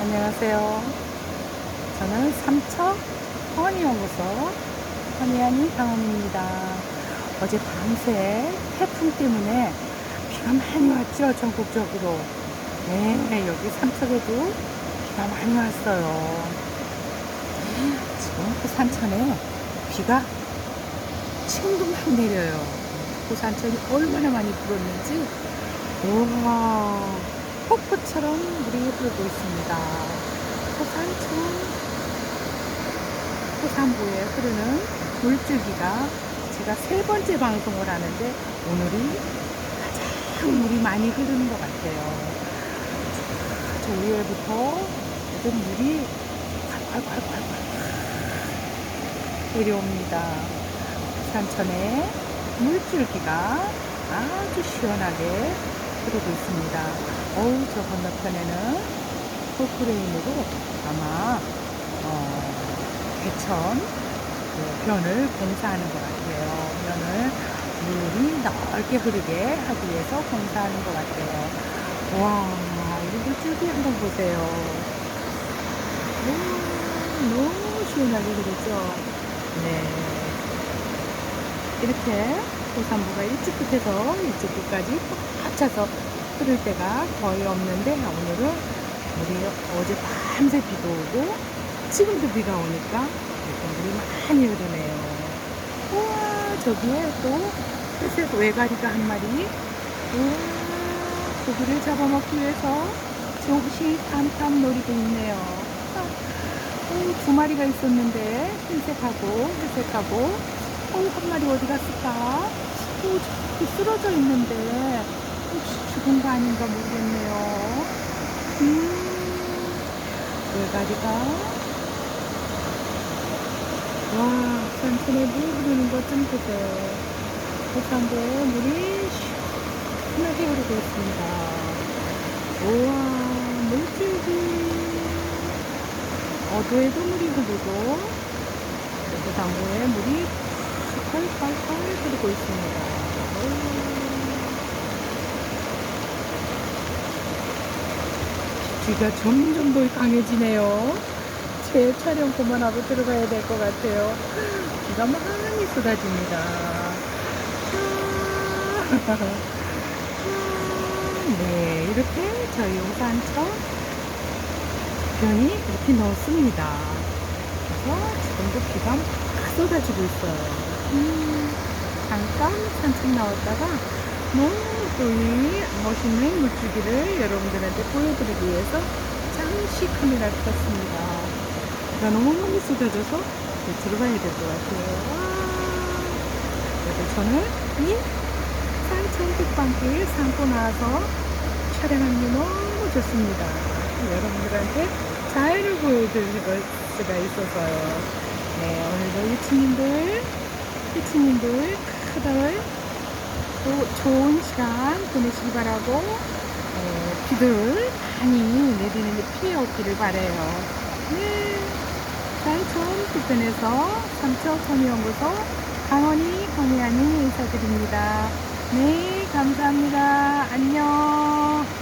안녕하세요. 저는 삼척 허니연구소 허니하니 강원입니다. 어제 밤새 태풍 때문에 비가 많이 왔죠, 전국적으로. 네, 여기 삼척에도 비가 많이 왔어요. 지금 그 산천에 비가 지금도 막 내려요. 그 산천이 얼마나 많이 불었는지, 우와, 폭포처럼 물이 흐르고 있습니다. 그 산천, 호산부에 흐르는 물줄기가 제가 세 번째 방송을 하는데 오늘이 가장 물이 많이 흐르는 것 같아요. 저 위에부터 모든 물이 콸콸콸콸콸 내려옵니다. 산천에 물줄기가 아주 시원하게 흐르고 있습니다. 어우, 저 건너편에는 포크레인으로 아마, 어, 개천 그 변을 공사하는 것 같아요. 변을 물이 넓게 흐르게 하기 위해서 공사하는 것 같아요. 와, 이 물줄기 한번 보세요. 오, 너무 시원하게 흐르죠? 네. 이렇게 고산부가 일찍 끝에서 일찍 끝까지 꽉 차서 흐를 때가 거의 없는데 오늘은 우리 어제 밤새 비도 오고 지금도 비가 오니까 물이 많이 흐르네요. 우와 저기에 또 회색 외가리가 한 마리 우와 고기를 잡아먹기 위해서 조금씩 탐탐 노리고 있네요. 아, 어, 두 마리가 있었는데 흰색하고 회색하고 어, 한 마리 어디 갔을까? 어, 저기 쓰러져 있는데 혹시 죽은 거 아닌가 모르겠네요. 음, 외가리가 와, 산천에 물 흐르는 것 좀 보세요. 호산도에 물이 시원하게 흐르고 있습니다. 우와, 물줄기. 어도에도 물이 흐르고, 호산도에 물이 펄펄펄 흐르고 있습니다. 비가 점점 더 강해지네요. 제 촬영 그만하고 들어가야 될 것 같아요. 비가 많이 쏟아집니다. 아, 네, 이렇게 저희 용산청 변이 이렇게 넣었습니다. 그래서 지금도 비가 막 쏟아지고 있어요. 음, 잠깐 산책 나왔다가 너무 또이 멋있는 물줄기를 여러분들한테 보여드리기 위해서 잠시 카메라를 켰습니다. 비가 너무 많이 쏟아져서 들어가야 될 것 같아요. 와. 그래서 저는 이 산천 북방길 산고 나와서 촬영하는 게 너무 좋습니다. 여러분들한테 자연을 보여드릴 수가 있어서요. 네, 오늘도 유치님들, 유치님들 다들 또 좋은 시간 보내시기 바라고 어, 비들 많이 내리는데 피해 없기를 바래요. 네, 산천 북편에서 삼척 선의연구소 강원이 강의하니 인사드립니다. 네, 감사합니다. 안녕.